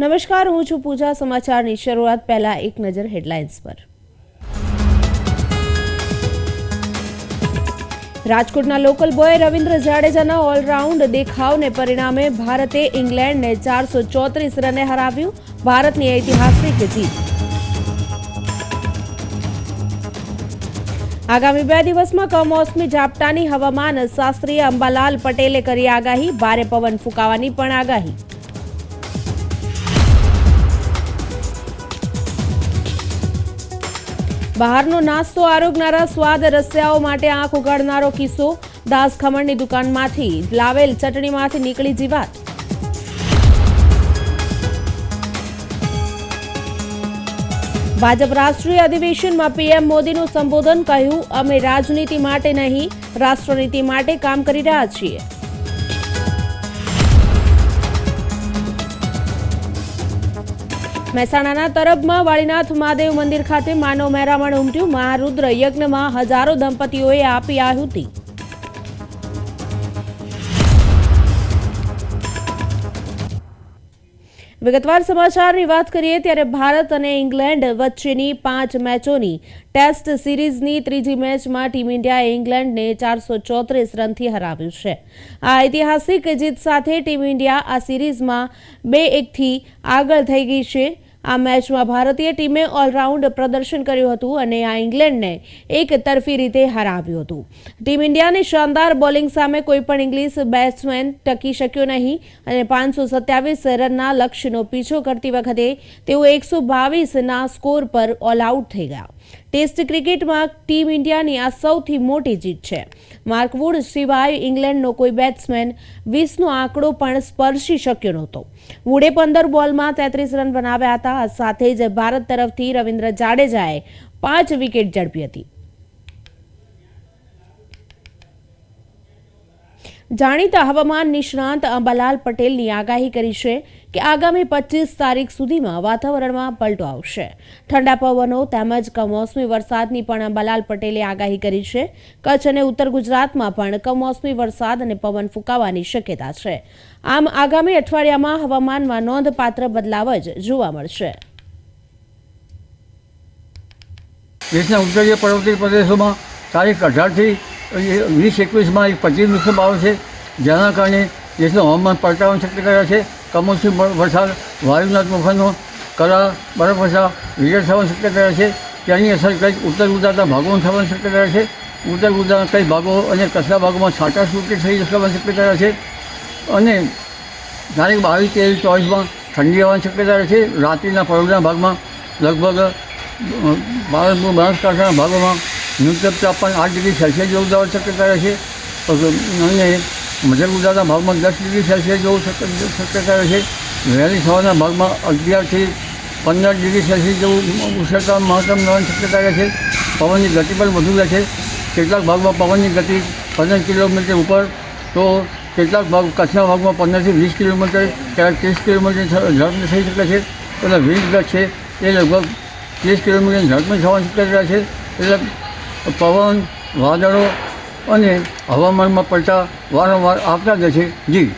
નમસ્કાર, હું છું પૂજા. સમાચારની શરૂઆત પહેલા એક નજર હેડલાઇન્સ પર. રાજકોટના લોકલ બોય રવિન્દ્ર જાડેજાના ઓલરાઉન્ડ દેખાવને પરિણામે ભારતે ઇંગ્લેન્ડને ચારસો ચોત્રીસ રને હરાવ્યું ભારતની ઐતિહાસિક જીત. આગામી બે દિવસમાં કમોસમી ઝાપટાની હવામાન શાસ્ત્રીય અંબાલાલ પટેલે કરી આગાહી. ભારે પવન ફૂંકાવાની પણ આગાહી. બહારનો નાસ્તો આરોગનારા સ્વાદ રસિયાઓ માટે આંખ ઉગાડનારો કિસ્સો. દાસ ખમણની દુકાનમાંથી લાવેલ ચટણીમાંથી નીકળી જીવાત. ભાજપ રાષ્ટ્રીય અધિવેશનમાં પીએમ મોદીનું સંબોધન કહ્યું, અમે રાજનીતિ માટે નહીં, રાષ્ટ્રનીતિ માટે કામ કરી રહ્યા છીએ. મહેસાણાના તરફમાં વાળીનાથ મહાદેવ મંદિર ખાતે માનવ મહેરામણ ઉમટ્યું. મહારુદ્ર યજ્ઞમાં હજારો દંપતીઓએ આપી આહુતિ. વિગતવાર સમાચારની વાત કરીએ ત્યારે ભારત અને ઇંગ્લેન્ડ વચ્ચેની પાંચ મેચોની ટેસ્ટ સિરીઝની ત્રીજી મેચમાં ટીમ ઇન્ડિયાએ ઇંગ્લેન્ડને ચારસો ચોત્રીસ રનથી હરાવ્યું છે. આ ઐતિહાસિક જીત સાથે ટીમ ઇન્ડિયા આ સિરીઝમાં બે એકથી આગળ થઈ ગઈ છે. આ મેચમાં ભારતીય ટીમે ઓલરાઉન્ડ પ્રદર્શન કર્યું હતું અને આ ઇંગ્લેન્ડને એક તરફી રીતે હરાવ્યું હતું. ટીમ ઇન્ડિયાની શાનદાર બોલિંગ સામે કોઈ પણ ઇંગ્લિશ બેટ્સમેન ટકી શક્યો નહીં અને પાંચસો સત્યાવીસ રનના લક્ષ્યનો પીછો કરતી વખતે તેઓ એકસો બાવીસના સ્કોર પર ઓલ આઉટ થઈ ગયા. ટેસ્ટ ક્રિકેટમાં ટીમ ઇન્ડિયાની આ સૌથી મોટી જીત છે. માર્કવુડ સિવાય ઇંગ્લેન્ડનો કોઈ બેટ્સમેન વીસનો આંકડો પણ સ્પર્શી શક્યો નહોતો. વુડે પંદર બોલમાં તેત્રીસ રન બનાવ્યા હતા. સાથે જ ભારત તરફથી રવિન્દ્ર જાડેજાએ પાંચ વિકેટ ઝડપી હતી. જાણીતા હવામાન નિષ્ણાંત અંબાલાલ પટેલની આગાહી કરી છે કે આગામી પચીસ તારીખ સુધીમાં વાતાવરણમાં પલટો આવશે. ઠંડા પવનો તેમજ કમોસમી વરસાદની પણ અંબાલાલ પટેલે આગાહી કરી છે. કચ્છ અને ઉત્તર ગુજરાતમાં પણ કમોસમી વરસાદ અને પવન ફૂંકાવાની શક્યતા છે. આમ આગામી અઠવાડિયામાં હવામાનમાં નોંધપાત્ર બદલાવ જ જોવા મળશે. દેશના ઉત્તરીય પર્વતીય પ્રદેશોમાં તારીખ અઢારથી વીસ એકવીસમાં એક પચીસ મોસમ આવે છે. જેના કારણે દેશનું હવામાન પલટાવાની શક્યતા છે. કમોસમી વરસાદ, વાયુના તોફાનો, કરા, બરફવર્ષા વીજળ થવાની શક્યતા છે. તેની અસર કંઈક ઉત્તર ગુજરાતના ભાગોમાં થવાની શક્યતા છે. ઉત્તર ગુજરાતના કઈ ભાગો અને કચ્છના ભાગોમાં છાંટા છૂટી થઈ જવાની શક્યતા છે. અને તારીખ બાવીસ તેવીસ ચોવીસમાં ઠંડી આવવાની શક્યતા છે. રાત્રિના પરોઢના ભાગમાં લગભગ બનાસકાંઠાના ભાગોમાં ન્યૂનતમ તાપમાન આઠ ડિગ્રી સેલ્સિયસ જેવું જવા શક્યતા રહેશે અને મધ્ય ગુજરાતના ભાગમાં દસ ડિગ્રી સેલ્સિયસ જેવું શક્ય- શક્યતા રહે છે. વહેલી સવારના ભાગમાં અગિયારથી પંદર ડિગ્રી સેલ્સિયસ જેવું ઉષ્ણતા મહત્તમ નવાની શક્યતા રહે છે. પવનની ગતિ પણ વધુ રહે છે. કેટલાક ભાગમાં પવનની ગતિ પંદર કિલોમીટર ઉપર, તો કેટલાક ભાગ કચ્છના ભાગમાં પંદરથી વીસ કિલોમીટર ક્યારેક ત્રીસ કિલોમીટર ઝડપ થઈ શકે છે. એટલે વીજ ગત છે, એ લગભગ ત્રીસ કિલોમીટર ઝડપમાં થવાની શક્યતા છે. એટલે પવન વાદળો અને હવામાનમાં પડતા વારંવાર આવતા જ છે. જી.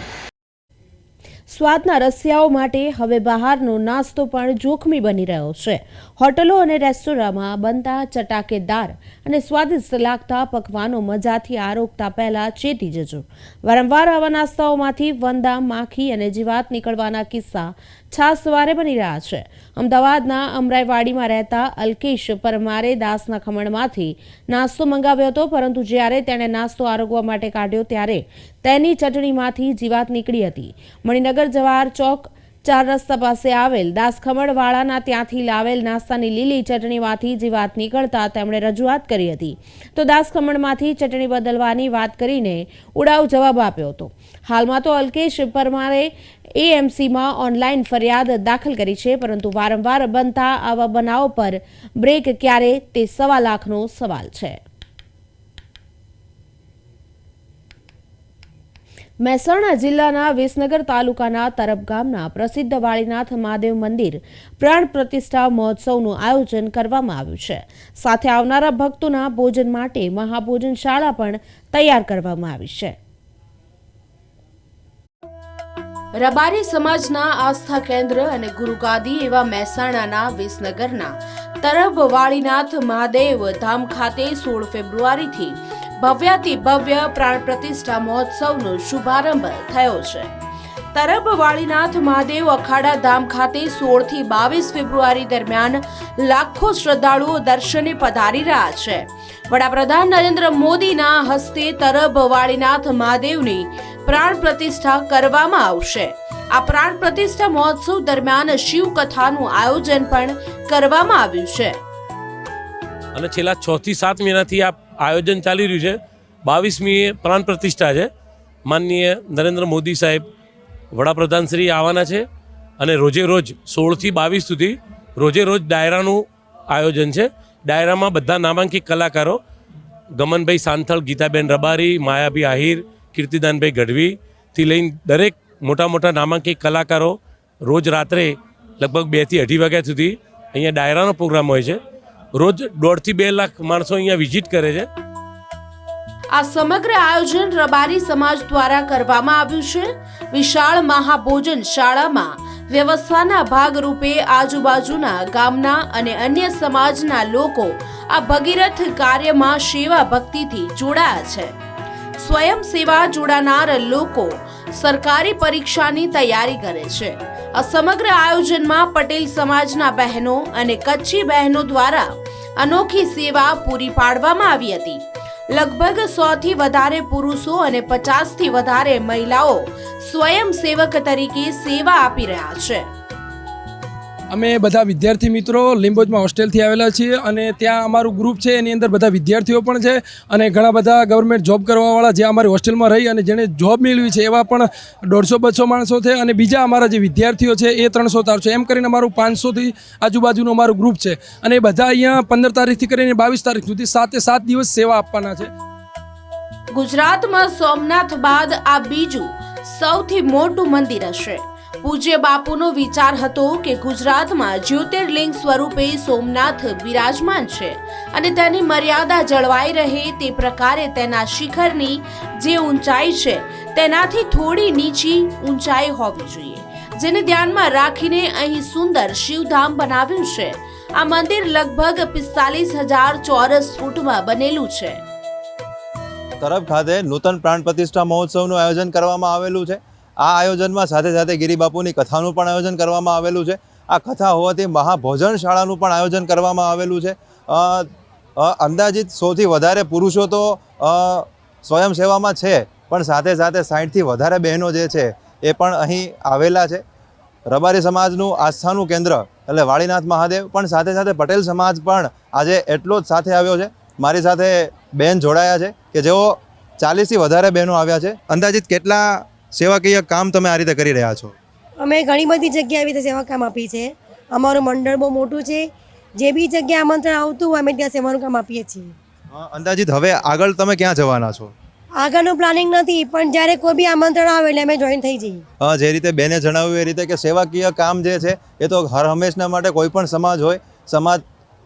સ્વાદના રસિયાઓ માટે હવે બહારનો નાસ્તો પણ જોખમી બની રહ્યો છે. હોટલો અને રેસ્ટોરાંમાં બનતા ચટાકેદાર અને સ્વાદિષ્ટ લાગતા પકવાનો મજાથી આરોગતા પહેલાં ચેતી જજો. વારંવાર આવા નાસ્તાઓમાંથી વંદા, માખી અને જીવાત નીકળવાના કિસ્સા છાસ સવારે બની રહ્યા છે. અમદાવાદના અમરાઈવાડીમાં રહેતા અલ્કેશ પરમારે દાસના ખમણમાંથી નાસ્તો મંગાવ્યો હતો, પરંતુ જ્યારે તેણે નાસ્તો આરોગવા માટે કાઢ્યો ત્યારે તેની ચટણીમાંથી જીવાત નીકળી હતી. મણિનગર જવાહર ચોક ચાર રસ્તા પાસે આવેલ દાસખમણવાળાના ત્યાંથી લાવેલ નાસ્તાની લીલી ચટણીમાંથી જીવાત નીકળતા તેમણે રજૂઆત કરી હતી. તો દાસખમણમાંથી ચટણી બદલવાની વાત કરીને ઉડાવ જવાબ આપ્યો હતો. હાલમાં તો અલ્કેશ પરમારે એએમસીમાં ઓનલાઈન ફરિયાદ દાખલ કરી છે, પરંતુ વારંવાર બનતા આવા બનાવો પર બ્રેક ક્યારે તે સવા લાખનો સવાલ છે. મહેસાણા જિલ્લાના વિસનગર તાલુકાના તરફ ગામના પ્રસિદ્ધ વાળીનાથ મહાદેવ મંદિર પ્રાણ પ્રતિષ્ઠા મહોત્સવનું આયોજન કરવામાં આવ્યું છે. સાથે આવનારા ભક્તોના ભોજન માટે મહાભોજન પણ તૈયાર કરવામાં આવી છે. રબારી સમાજના આસ્થા કેન્દ્ર અને ગુરુગાદી એવા મહેસાણાના વિસનગરના તરફ વાળીનાથ મહાદેવ ધામ ખાતે સોળ ફેબ્રુઆરીથી ભવ્યાતિ ભવ્ય પ્રાણ પ્રતિષ્ઠા મહોત્સવનો શુભારંભ થયો છે. તરફ વાળીનાથ મહાદેવ અખાડા ધામ ખાતે સોળથી બાવીસ ફેબ્રુઆરી દરમિયાન લાખો શ્રદ્ધાળુઓ દર્શને પધારી રહ્યા છે. વડાપ્રધાન નરેન્દ્ર મોદીના હસ્તે તરફ વાળીનાથ મહાદેવની પ્રાણ પ્રતિષ્ઠા કરવામાં આવશે. આ પ્રાણ પ્રતિષ્ઠા મહોત્સવ દરમિયાન શિવ કથાનું આયોજન પણ કરવામાં આવ્યું છે. અને છેલ્લા છ થી સાત મહિનાથી આ આયોજન ચાલી રહ્યું છે. બાવીસમીએ પ્રાણ પ્રતિષ્ઠા છે. માનનીય નરેન્દ્ર મોદી સાહેબ વડાપ્રધાન શ્રી આવવાના છે અને રોજે રોજ સોળથી બાવીસ સુધી રોજે રોજ ડાયરાનું આયોજન છે. ડાયરામાં બધા નામાંકિત કલાકારો ગમનભાઈ સાંથળ ગીતાબેન રબારી, માયાભી આહિર, કીર્તિદાનભાઈ ગઢવીથી લઈને દરેક મોટા મોટા નામાંકિત કલાકારો રોજ રાત્રે લગભગ બેથી અઢી વાગ્યા સુધી અહીંયા ડાયરાનો પ્રોગ્રામ હોય છે. રોજ દોઢથી બે લાખ માણસો અહીંયા વિઝિટ કરે છે. આ સમગ્ર આયોજન રબારી સમાજ દ્વારા કરવામાં આવ્યું છે. વિશાળ મહાભોજન શાળામાં વ્યવસ્થાના ભાગરૂપે આજુબાજુના ગામના અને અન્ય સમાજના લોકો આ ભગીરથ કાર્યમાં સેવા ભક્તિથી જોડાયા છે. સ્વયં સેવા જોડાનાર લોકો સરકારી પરીક્ષાની તૈયારી કરે છે. આ સમગ્ર આયોજનમાં પટેલ સમાજના બહેનો અને કચ્છી બહેનો દ્વારા અનોખી સેવા પૂરી પાડવામાં આવી હતી. લગભગ સો થી વધારે પુરુષો અને પચાસથી વધારે મહિલાઓ સ્વયંસેવક તરીકે સેવા આપી રહ્યા છે. અમે બધા વિદ્યાર્થી મિત્રો લિંબોજમાં હોસ્ટેલથી આવેલા છીએ અને ત્યાં અમારું ગ્રુપ છે, એની અંદર બધા વિદ્યાર્થીઓ પણ છે અને ઘણા બધા ગવર્મેન્ટ જોબ કરવાવાળા જે અમારી હોસ્ટેલમાં રહી અને જેણે જોબ મેળવી છે, એવા પણ દોઢસો બસો માણસો છે અને બીજા અમારા જે વિદ્યાર્થીઓ છે એ ત્રણસો ચારસો એમ કરીને અમારું પાંચસોથી આજુબાજુનું અમારું ગ્રુપ છે અને બધા અહીંયા પંદર તારીખથી કરીને બાવીસ તારીખ સુધી સાતે સાત દિવસ સેવા આપવાના છે. ગુજરાતમાં સોમનાથ બાદ આ બીજું સૌથી મોટું મંદિર હશે. પૂજ્ય બાપુનો વિચાર હતો કે ગુજરાતમાં જ્યોતિર્લિંગ સ્વરૂપે સોમનાથ બિરાજમાન છે અને તેની મર્યાદા જળવાઈ રહે તે પ્રકારે તેના શિખરની જે ઊંચાઈ છે, તેનાથી થોડી નીચી ઊંચાઈ હોવી જોઈએ, જેને ધ્યાનમાં રાખીને અહીં સુંદર શિવધામ બનાવ્યું છે. આ મંદિર લગભગ પિસ્તાલીસ હજાર ચોરસ ફૂટમાં બનેલું છે. તરફ ખાતે નૂતન પ્રાણ પ્રતિષ્ઠા મહોત્સવનું આયોજન કરવામાં આવેલું છે. આ આયોજનમાં સાથે સાથે ગિરિબાપુની કથાનું પણ આયોજન કરવામાં આવેલું છે. આ કથા હોવાથી મહાભોજન શાળાનું પણ આયોજન કરવામાં આવેલું છે. અંદાજિત સૌથી વધારે પુરુષો તો સ્વયંસેવામાં છે, પણ સાથે સાથે સાઠથી વધારે બહેનો જે છે, એ પણ અહીં આવેલા છે. રબારી સમાજનું આસ્થાનું કેન્દ્ર એટલે વાળીનાથ મહાદેવ, પણ સાથે સાથે પટેલ સમાજ પણ આજે એટલો જ સાથે આવ્યો છે. મારી સાથે બહેન જોડાયા છે કે જેઓ ચાલીસથી વધારે બહેનો આવ્યા છે. અંદાજિત કેટલા સેવાકીય કામ તમે આ રીતે કરી રહ્યા છો? અમે ઘણી બધી જગ્યાએ આવી રીતે સેવા કામ આપી છે અમારું મંડળ બહુ મોટું છે. જે બી જગ્યાએ આમંત્રણ આવતું હોય અમે ત્યાં સેવાનું કામ આપીએ છીએ. અંદાજિત હવે આગળ તમે ક્યાં જવાના છો? આગળનું પ્લાનિંગ નથી પણ જ્યારે કોઈ બી આમંત્રણ આવે એટલે અમે જોઈન થઈ જઈએ. જે રીતે બેને જણાવ્યું એ રીતે કે સેવાકીય કામ જે છે એ તો હર હંમેશના માટે કોઈ પણ સમાજ હોય સમાજ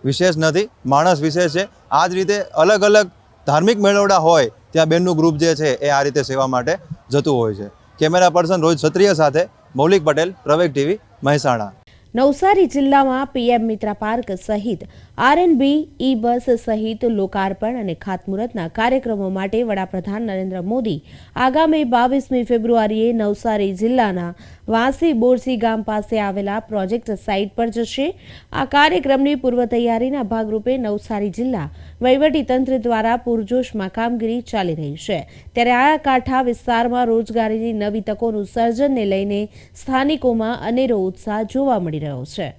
વિશેષ નથી માણસ વિશેષ છે. આ જ રીતે અલગ અલગ ધાર્મિક મેળવડા હોય ત્યાં બેનનું ગ્રુપ જે છે એ આ રીતે સેવા માટે જતું હોય છે. કેમેરા પર્સન રોજ ક્ષત્રિય સાથે મૌલિક પટેલ પ્રવેગ ટીવી મહેસાણા. નવસારી જિલ્લામાં પીએમ મિત્રા પાર્ક સહિત આરએનબી, ઈ બસ સહિત લોકાર્પણ અને ખાતમુહૂર્તના કાર્યક્રમો માટે વડાપ્રધાન નરેન્દ્ર મોદી આગામી બાવીસમી ફેબ્રુઆરીએ નવસારી જિલ્લાના વાંસી બોરસી ગામ પાસે આવેલા પ્રોજેક્ટ સાઇટ પર જશે. આ કાર્યક્રમની પૂર્વ તૈયારીના ભાગરૂપે નવસારી જિલ્લા વહીવટીતંત્ર દ્વારા પૂરજોશમાં કામગીરી ચાલી રહી છે. ત્યારે આ કાંઠા વિસ્તારમાં રોજગારીની નવી તકોનું સર્જનને લઈને સ્થાનિકોમાં અનેરો ઉત્સાહ જોવા મળી રહ્યો છે.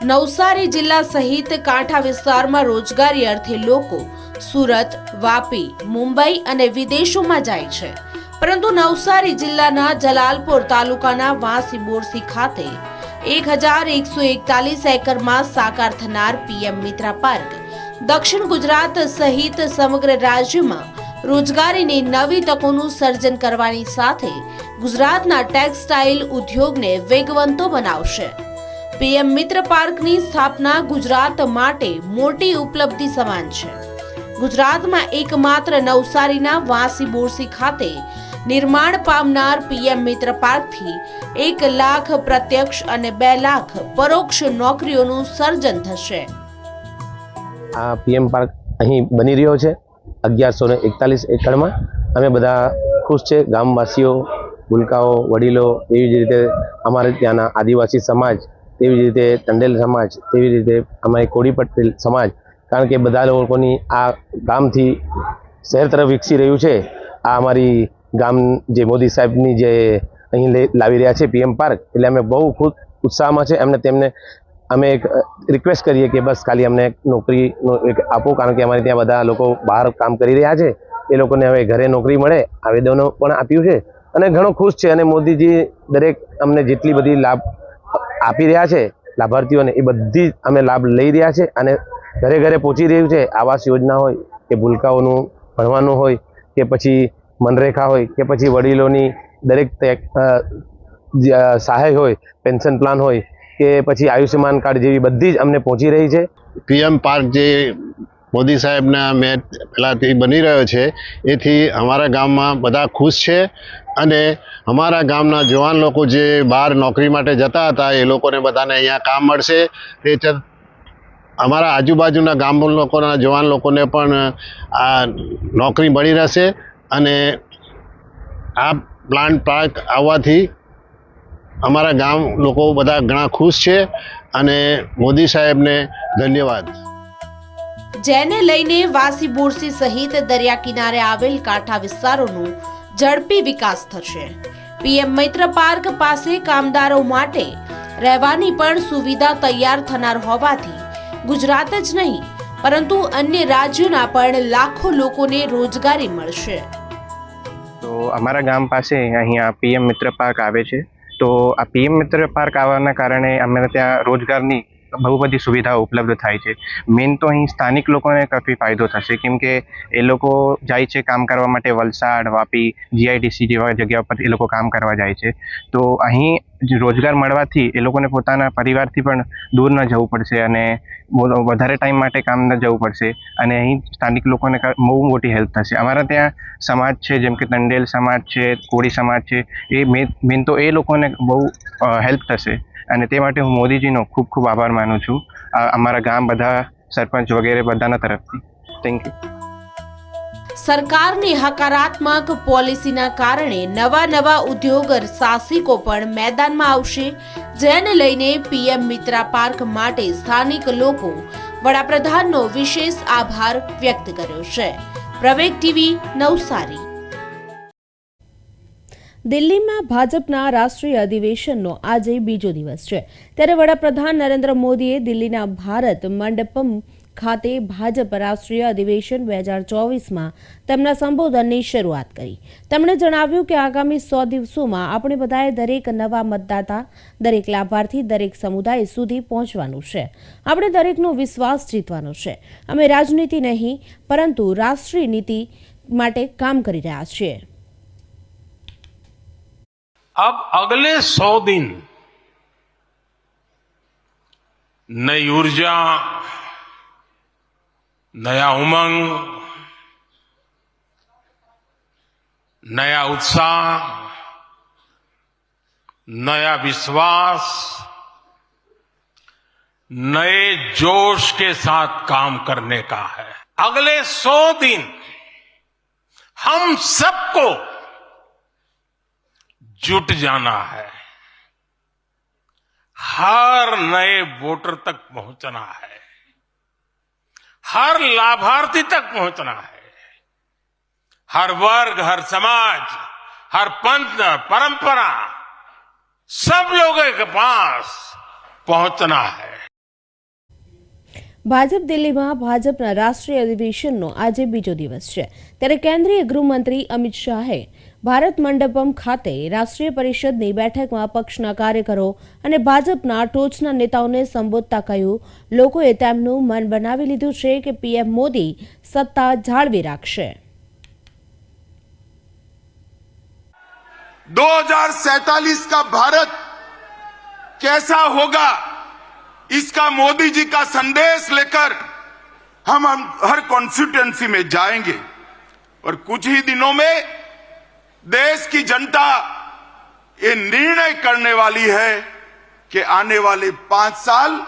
નવસારી જિલ્લા સહિત કાંઠા વિસ્તારમાં રોજગારી અર્થે લોકો સુરત, વાપી, મુંબઈ અને વિદેશોમાં જાય છે. પરંતુ નવસારી જિલ્લાના જલાલપોર તાલુકાના વાંસી બોરસી ખાતે એક હજાર એકસો એકતાલીસ એકરમાં સાકાર થનાર પીએમ મિત્રા પાર્ક દક્ષિણ ગુજરાત સહિત સમગ્ર રાજ્યમાં રોજગારીની નવી તકોનું સર્જન કરવાની સાથે ગુજરાતના ટેક્સટાઇલ ઉદ્યોગને વેગવંતો બનાવશે. પીએમ મિત્ર પાર્કની સ્થાપના ગુજરાત માટે મોટી ઉપલબ્ધિ સમાન છે. ગુજરાતમાં એકમાત્ર નવસારીના વાંસી બોરસી ખાતે નિર્માણ પામનાર પીએમ મિત્ર પાર્કથી એક લાખ પ્રત્યક્ષ અને બે લાખ પરોક્ષ નોકરીઓનું સર્જન થશે. આ પીએમ પાર્ક અહીં બની રહ્યો છે અગિયારસો ને એકતાલીસ એકડમાં અમે બધા ખુશ છે. ગામવાસીઓ, ભૂલકાઓ, વડીલો એવી જ રીતે અમારે ત્યાંના આદિવાસી સમાજ તેવી જ રીતે ચંડેલ સમાજ, તેવી રીતે અમારી કોડી પટેલ સમાજ. કારણ કે બધા લોકોની આ ગામથી શહેર તરફ વિકસી રહ્યું છે. આ અમારી ગામ જે મોદી સાહેબની જે અહીં લાવી રહ્યા છે પીએમ પાર્ક, એટલે અમે બહુ ખુદ ઉત્સાહમાં છે. એમને તેમને, અમે એક રિક્વેસ્ટ કરીએ કે બસ ખાલી અમને નોકરીનો એક આપો, કારણ કે અમારે ત્યાં બધા લોકો બહાર કામ કરી રહ્યા છે. એ લોકોને હવે ઘરે નોકરી મળે, આવેદનો પણ આપ્યું છે. અને ઘણો ખુશ છે. અને મોદીજી દરેક અમને જેટલી બધી લાભ આપી રહ્યા છે. લાભાર્થીઓને એ બધી અમે લાભ લઈ રહ્યા છે અને ઘરે ઘરે પહોંચી રહ્યું છે. આવાસ યોજના હોય કે ભૂલકાઓનું ભણવાનું હોય કે પછી મનરેખા હોય કે પછી વડીલોની દરેક સહાય હોય, પેન્શન પ્લાન હોય કે પછી આયુષ્યમાન કાર્ડ જેવી બધી જ અમને પહોંચી રહી છે. પીએમ પાર્ક જે મોદી સાહેબના મેં પહેલાંથી બની રહ્યો છે, એથી અમારા ગામમાં બધા ખુશ છે અને અમારા ગામના જવાન લોકો જે બહાર નોકરી માટે જતા હતા, એ લોકોને બધાને અહીંયા કામ મળશે. તે અમારા આજુબાજુના ગામ લોકોના જવાન લોકોને પણ આ નોકરી મળી રહેશે અને આ પ્લાન્ટ પાર્ક આવવાથી અમારા ગામ લોકો બધા ઘણા ખુશ છે અને મોદી સાહેબને ધન્યવાદ. જેને લઈને વાસી બોરસી સહિત દરિયા કિનારે આવેલ કાંઠા વિસ્તારોનું ઝડપી વિકાસ થશે. પીએમ મૈત્ર પાર્ક પાસે કામદારો માટે રહેવાની પણ સુવિધા તૈયાર થનાર હોવાથી ગુજરાત જ નહીં, પરંતુ અન્ય રાજ્યોના પણ લાખો લોકોને રોજગારી મળશે. તો અમારા ગામ પાસે અહીંયા પીએમ મિત્ર પાર્ક આવે છે. તો આ પીએમ મિત્ર પાર્ક આવવાના કારણે અમે ત્યાં રોજગારની બહુ બધી સુવિધાઓ ઉપલબ્ધ થાય છે. મેઇન તો અહીં સ્થાનિક લોકોને કાફી ફાયદો થશે. કેમ કે એ લોકો જાય છે કામ કરવા માટે વલસાડ, વાપી જીઆઈડીસી જેવા જગ્યા પર એ લોકો કામ કરવા જાય છે. તો અહીં રોજગાર મળવાથી એ લોકોને પોતાના પરિવારથી પણ દૂર ન જવું પડશે અને વધારે ટાઈમ માટે કામ ન જવું પડશે અને અહીં સ્થાનિક લોકોને બહુ મોટી હેલ્પ થશે. અમારા ત્યાં સમાજ છે, જેમ કે તંડેલ સમાજ છે, કોળી સમાજ છે, એ મેન તો એ લોકોને બહુ હેલ્પ થશે. અને તે માટે હું મોદીજીનો ખૂબ ખૂબ આભાર માનું છું. અમારા ગામ બધા સરપંચ વગેરે બધાના તરફથી. થેન્ક યુ સરકારની હકારાત્મક પોલિસીના કારણે નવા નવા ઉદ્યોગ સાહસિકો પણ મેદાનમાં આવશે, જેને લઈને પીએમ મિત્રા પાર્ક માટે સ્થાનિક લોકો વડાપ્રધાનનો વિશેષ આભાર વ્યક્ત કર્યો છે. પ્રવેગ ટીવી, નવસારી. દિલ્હીમાં ભાજપના રાષ્ટ્રીય અધિવેશનનો આજે બીજો દિવસ છે. ત્યારે વડાપ્રધાન નરેન્દ્ર મોદીએ દિલ્હીના ભારત મંડપમ ખાતે ભાજપ રાષ્ટ્રીય અધિવેશન બે હજાર ચોવીસમાં તેમના સંબોધનની શરૂઆત કરી. તેમણે જણાવ્યું કે આગામી સો દિવસોમાં આપણે બધાએ દરેક નવા મતદાતા, દરેક લાભાર્થી, દરેક સમુદાય સુધી પહોંચવાનું છે. આપણે દરેકનો વિશ્વાસ જીતવાનો છે. અમે રાજનીતિ નહીં, પરંતુ રાષ્ટ્રીય નીતિ માટે કામ કરી રહ્યા છીએ. अब अगले सौ दिन नई ऊर्जा, नया उमंग, नया उत्साह, नया विश्वास, नए जोश के साथ काम करने का है। अगले सौ दिन हम सबको जुट जाना है हर नए वोटर तक पहुंचना है हर लाभार्थी तक पहुंचना है हर वर्ग हर समाज हर पंथ परंपरा सब लोगों के पास पहुंचना है ભાજપ દિલ્હીમાં ભાજપના રાષ્ટ્રીય અધિવેશનનો આજે બીજો દિવસ છે ત્યારે કેન્દ્રીય ગૃહમંત્રી અમિત શાહે ભારત મંડપમ ખાતે રાષ્ટ્રીય પરિષદની બેઠકમાં પક્ષના કાર્યકરો અને ભાજપના ટોચના નેતાઓને સંબોધતા કહ્યું લોકોએ તેમનું મન બનાવી લીધું છે કે પીએમ મોદી સત્તા જાળવી રાખશે 2047 का भारत कैसा होगा इसका मोदी जी का संदेश लेकर हम हम हर कॉन्स्टिट्यूंसी में जाएंगे और कुछ ही दिनों में देश की जनता ये निर्णय करने वाली है कि आने वाले पाँच साल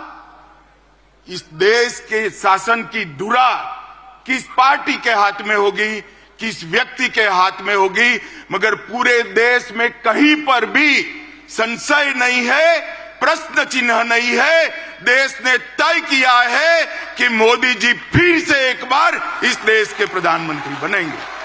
इस देश के शासन की धुरा किस पार्टी के हाथ में होगी, किस व्यक्ति के हाथ में होगी, मगर पूरे देश में कहीं पर भी संशय नहीं है, प्रश्न चिन्ह नहीं है। देश ने तय किया है कि मोदी जी फिर से एक बार इस देश के प्रधानमंत्री बनेंगे।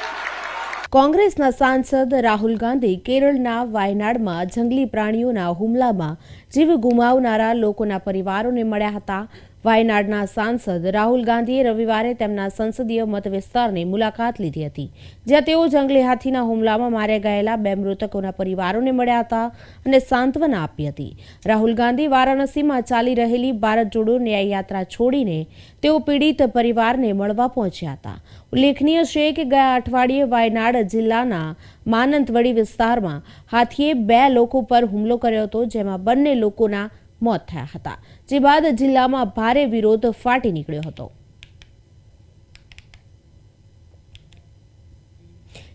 કોંગ્રેસના સાંસદ રાહુલ ગાંધી કેરળના વાયનાડમાં જંગલી પ્રાણીઓના હુમલામાં જીવ ગુમાવનારા લોકોના પરિવારોને મળ્યા હતા. વાયનાડના સાંસદ રાહુલ ગાંધીએ રવિવારે તેમના સંસદીય મત વિસ્તારની મુલાકાત લીધી હતી, જ્યાં તેઓ જંગલી હાથીના હુમલામાં માર્યા ગયેલા બે મૃતકોના પરિવારોને મળ્યા હતા અને સાંત્વના આપી હતી. રાહુલ ગાંધી વારાણસીમાં ચાલી રહેલી ભારત જોડો ન્યાયયાત્રા છોડીને તેઓ પીડિત પરિવારને મળવા પહોંચ્યા હતા. ઉલ્લેખનીય છે કે ગયા અઠવાડિયે વાયનાડ જિલ્લાના માનંતવડી વિસ્તારમાં હાથીએ બે લોકો પર હુમલો કર્યો હતો, જેમાં બંને લોકોના મોત થયા હતા. જે બાદ જિલ્લામાં ભારે વિરોધ ફાટી નીકળ્યો હતો.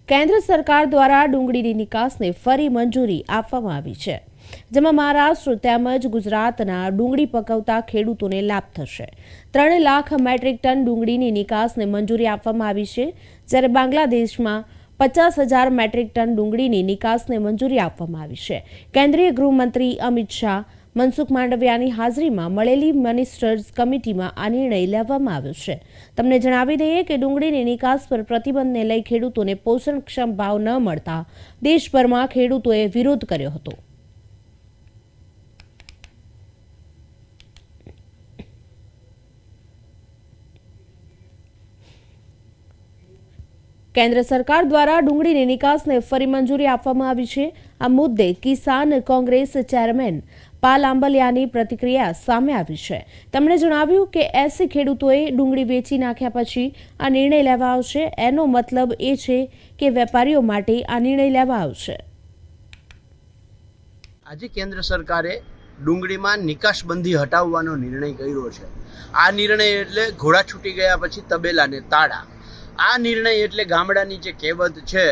કેન્દ્ર સરકાર દ્વારા ડુંગળીની નિકાસને ફરી મંજૂરી આપવામાં આવી છે, જેમાં મહારાષ્ટ્ર તેમજ ગુજરાતના ડુંગળી પકવતા ખેડૂતોને લાભ થશે. ત્રણ લાખ મેટ્રિક ટન ડુંગળીની નિકાસને મંજૂરી આપવામાં આવી છે, જ્યારે બાંગ્લાદેશમાં પચાસ હજાર મેટ્રિક ટન ડુંગળીની નિકાસને મંજૂરી આપવામાં આવી છે. કેન્દ્રીય ગૃહમંત્રી અમિત શાહ મનસુખ માંડવિયાની હાજરીમાં મળેલી મિનિસ્ટર્સ કમિટીમાં આ નિર્ણય લેવામાં આવ્યો છે. તમને જણાવી દઈએ કે ડુંગળીની નિકાસ પર પ્રતિબંધને લઈ ખેડૂતોને પોષણક્ષમ ભાવ ન મળતા દેશભરમાં ખેડૂતોએ વિરોધ કર્યો હતો. કેન્દ્ર સરકાર દ્વારા ડુંગળીની નિકાસને ફરી મંજૂરી આપવામાં આવી છે. આ મુદ્દે કિસાન કોંગ્રેસ ચેરમેન પાલ આંબલિયાની પ્રતિક્રિયા સામે આવી છે. તેમણે જણાવ્યું કે એસી ખેડૂતોએ ડુંગળી વેચી નાખ્યા પછી આ નિર્ણય લેવા આવશે. એનો મતલબ એ છે કે વેપારીઓ માટે આ નિર્ણય લેવા આવશે. આજે કેન્દ્ર સરકારે ડુંગળીમાં નિકાસબંધી હટાવવાનો નિર્ણય કર્યો છે. આ નિર્ણય એટલે ઘોડા છૂટી ગયા પછી તબેલાને તાળા. આ નિર્ણય એટલે ગામડાની જે કહેવત છે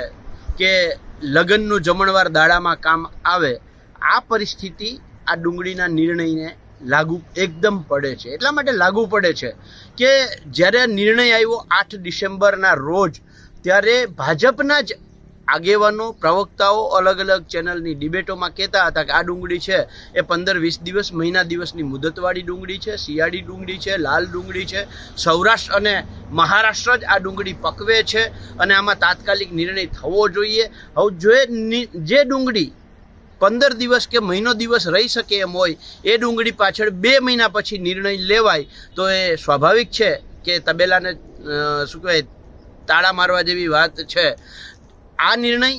કે લગ્નનું જમણવાર દાડામાં કામ આવે, આ પરિસ્થિતિ આ ડુંગળીના નિર્ણયને લાગુ એકદમ પડે છે. એટલા માટે લાગુ પડે છે કે જ્યારે નિર્ણય આવ્યો આઠ ડિસેમ્બરના રોજ, ત્યારે ભાજપના જ આગેવાનો, પ્રવક્તાઓ અલગ અલગ ચેનલની ડિબેટોમાં કહેતા હતા કે આ ડુંગળી છે. એ પંદર વીસ દિવસ, મહિના દિવસની મુદતવાળી ડુંગળી છે, શિયાળી ડુંગળી છે, લાલ ડુંગળી છે. સૌરાષ્ટ્ર અને મહારાષ્ટ્ર જ આ ડુંગળી પકવે છે અને આમાં તાત્કાલિક નિર્ણય થવો જોઈએ. હવે જો જે ડુંગળી પંદર દિવસ કે મહિનો દિવસ રહી શકે એમ હોય, એ ડુંગળી પાછળ બે મહિના પછી નિર્ણય લેવાય, તો એ સ્વાભાવિક છે કે તબેલાને શું કહેવાય, તાળા મારવા જેવી વાત છે. આ નિર્ણય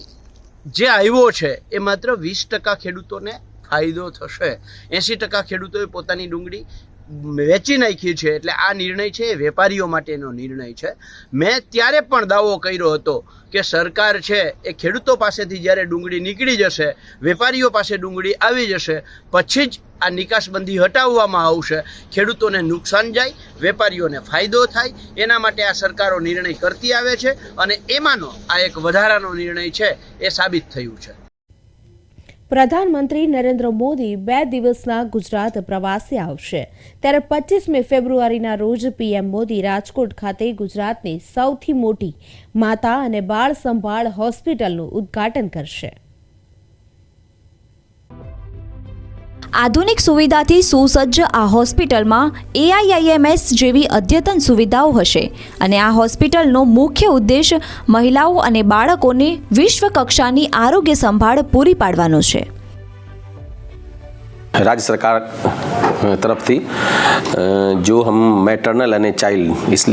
જે આવ્યો છે, એ માત્ર વીસ ટકા ખેડૂતોને ફાયદો થશે. એંસી ટકા ખેડૂતોએ પોતાની ડુંગળી વેચી નાખી છે એટલે આ નિર્ણય છે, એ વેપારીઓ માટેનો નિર્ણય છે. મેં ત્યારે પણ દાવો કર્યો હતો કે સરકાર છે, એ ખેડૂતો પાસેથી જ્યારે ડુંગળી નીકળી જશે, વેપારીઓ પાસે ડુંગળી આવી જશે, પછી જ આ નિકાસબંધી હટાવવામાં આવશે. ખેડૂતોને નુકસાન જાય, વેપારીઓને ફાયદો થાય, એના માટે આ સરકારો નિર્ણય કરતી આવે છે અને એમાંનો આ એક વધારાનો નિર્ણય છે, એ સાબિત થયું છે. પ્રધાનમંત્રી નરેન્દ્ર મોદી બે દિવસના ગુજરાત પ્રવાસે આવશે. ત્યારે પચીસમી ફેબ્રુઆરીના રોજ પીએમ મોદી રાજકોટ ખાતે ગુજરાતની સૌથી મોટી માતા અને બાળ સંભાળ હોસ્પિટલનું ઉદ્ઘાટન કરશે. આધુનિક સુવિધાથી સુસજ્જ આ હોસ્પિટલમાં એઆઈઆઈએમએસ જેવી અદ્યતન સુવિધાઓ હશે અને આ હોસ્પિટલનો મુખ્ય ઉદ્દેશ મહિલાઓ અને બાળકોને વિશ્વ કક્ષાની આરોગ્ય સંભાળ પૂરી પાડવાનો છે राज्य सरकार अ, तरफ थी अ, जो हम मैटरनल एंड चाइल्ड इस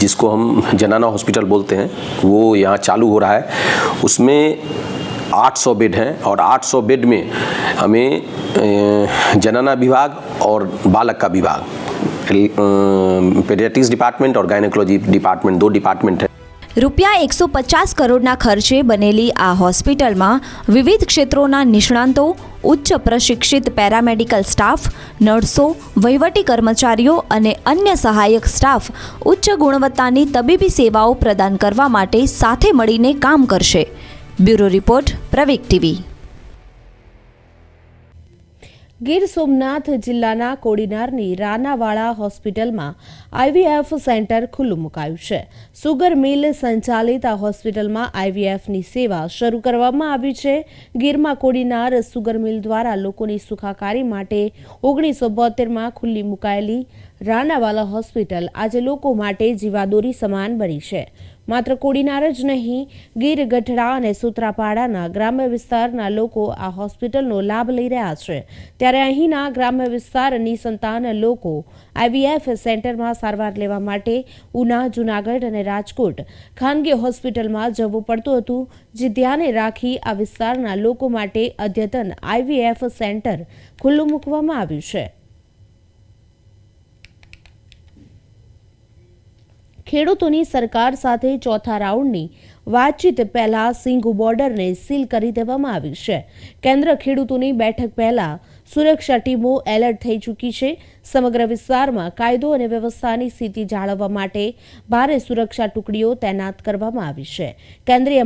जिसको हम जनाना हॉस्पिटल बोलते हैं वो यहाँ चालू हो रहा है उसमें 800 बेड हैं और 800 बेड में हमें अ, जनाना विभाग और बालक का विभाग पेडियाट्रिक्स डिपार्टमेंट और गायनेकोलॉजी डिपार्टमेंट दो डिपार्टमेंट है રૂપિયા એકસો પચાસ કરોડના ખર્ચે બનેલી આ હોસ્પિટલમાં વિવિધ ક્ષેત્રોના નિષ્ણાંતો ઉચ્ચ પ્રશિક્ષિત પેરામેડિકલ સ્ટાફ નર્સો વહીવટી કર્મચારીઓ અને અન્ય સહાયક સ્ટાફ ઉચ્ચ ગુણવત્તાની તબીબી સેવાઓ પ્રદાન કરવા માટે સાથે મળીને કામ કરશે બ્યુરો રિપોર્ટ, પ્રવેક ટીવી. ગીર સોમનાથ જિલ્લાના કોડીનારની રાનાવાળા હોસ્પિટલમાં આઈવીએફ સેન્ટર ખુલ્લું મુકાયું છે. સુગર મિલ સંચાલિત આ હોસ્પિટલમાં આઈવીએફની સેવા શરૂ કરવામાં આવી છે. ગીરમાં કોડીનાર સુગર મિલ દ્વારા લોકોની સુખાકારી માટે ઓગણીસો બોતેરમાં ખુલ્લી મુકાયેલી રાનાવાલા હોસ્પિટલ આજે લોકો માટે જીવાદોરી સમાન બની છે. માત્ર કોડીનાર જ નહીં, ગીર ગઢડા અને સુત્રાપાડાના ગ્રામ્ય વિસ્તારના લોકો આ હોસ્પિટલનો લાભ લઈ રહ્યા છે. ત્યારે અહીંના ગ્રામ્ય વિસ્તારની સંતાન લોકો આઈવીએફ સેન્ટરમાં સારવાર લેવા માટે ઉના, જૂનાગઢ અને રાજકોટ ખાનગી હોસ્પિટલમાં જવું પડતું હતું, જે ધ્યાને રાખી આ વિસ્તારના લોકો માટે અદ્યતન આઈવીએફ સેન્ટર ખુલ્લું મૂકવામાં આવ્યું છે. ખેડૂતોની સરકાર સાથે ચોથા રાઉન્ડની વાતચીત પહેલા સિંઘુ બોર્ડરને સીલ કરી દેવામાં આવી છે. કેન્દ્ર ખેડૂતોની બેઠક પહેલા સુરક્ષા ટીમો એલર્ટ થઈ ચૂકી છે. સમગ્ર વિસ્તારમાં કાયદો અને વ્યવસ્થાની સ્થિતિ જાળવવા માટે ભારે સુરક્ષા ટુકડીઓ તૈનાત કરવામાં આવી છે. કેન્દ્રીય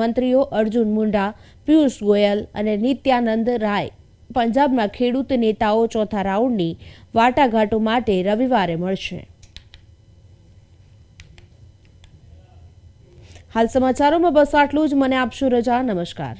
મંત્રીઓ અર્જુન મુંડા, પિયુષ ગોયલ અને નિત્યાનંદ રાય પંજાબના ખેડૂત નેતાઓ ચોથા રાઉન્ડની વાટાઘાટો માટે રવિવારે મળશે. હાલ સમાચારોમાં બસ આટલું જ. મને આપશો રજા. નમસ્કાર.